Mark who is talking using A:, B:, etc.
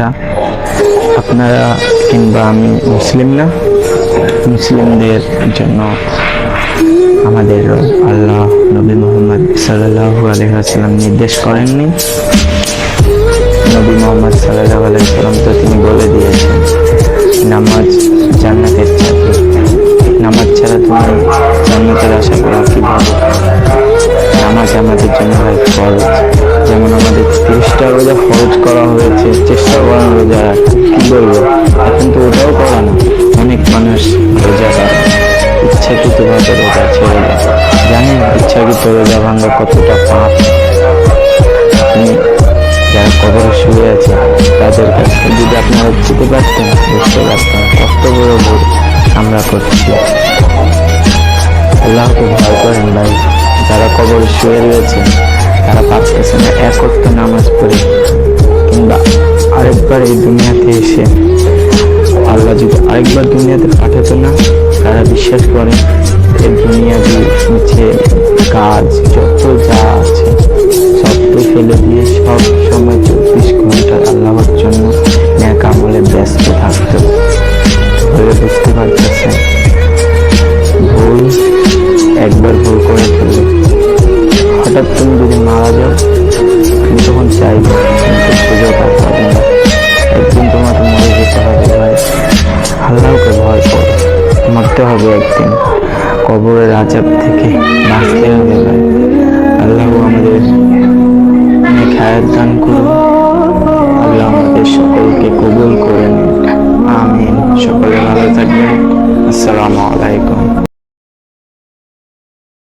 A: আচ্ছা আপনারা কিংবা আমি মুসলিম না, মুসলিমদের জন্য আমাদের আল্লাহ নবী মোহাম্মদ সাল্লাহু আলহাম নির্দেশ করেননি। নবী মোহাম্মদ সাল্লাহ আলাইসাল্লাম তো তিনি বলে দিয়েছেন, নামাজ জান্নাতের চাবি নামাজ ছাড়া তুমি জান্নাতের আশা করা কীভাবে? নামাজ আমাদের জন্য ভাই ফরজ। যেমন আমাদের তিরিশটা রোজা ফরজ করা হয়েছে রোজা রাখা কি বলব, এখন তো ওটাও করা না। অনেক মানুষ রোজা করে ইচ্ছাকৃতভাবে রোজা ছেড়ে দেয় জানেন ইচ্ছাকৃত রোজা ভাঙা কতটা পাপ। যারা কবরে শুয়ে আছে, তাদের কাছে যদি আপনারা যেতে পারতেন বুঝতে পারতেন, কষ্ট করে ভোর আমরা করছি। আল্লাহকে ভয় করেন ভাই, যারা কবরে শুয়ে রয়েছে, তারা পারতেছে না। এক নামাজ পড়ে আরেকবার এই দুনিয়াতে এসে, আল্লাহ যদি আরেকবার দুনিয়াতে পাঠাতো না, তারা বিশ্বাস করে এই দুনিয়াতে নিচে কাজ, যত যা আছে সবটু ফেলে দিয়ে সব সময় চব্বিশ ঘণ্টা আল্লাহর জন্য ন্যাক আমলে ব্যস্ত থাকতো। বলে বুঝতে পারতেছে ভুল একবার ভুল করে ফেললে। হঠাৎ তুমি যদি মারা যাও তুমি তখন চাইবে কবরের আজাব থেকে বাঁচতে হবে আল্লাহ আমাদের খায়ের দান করুন। আল্লাহ আমাদের সকলকে কবুল করেন। আমিন। সকলে ভালো থাকবেন। আসসালামু আলাইকুম।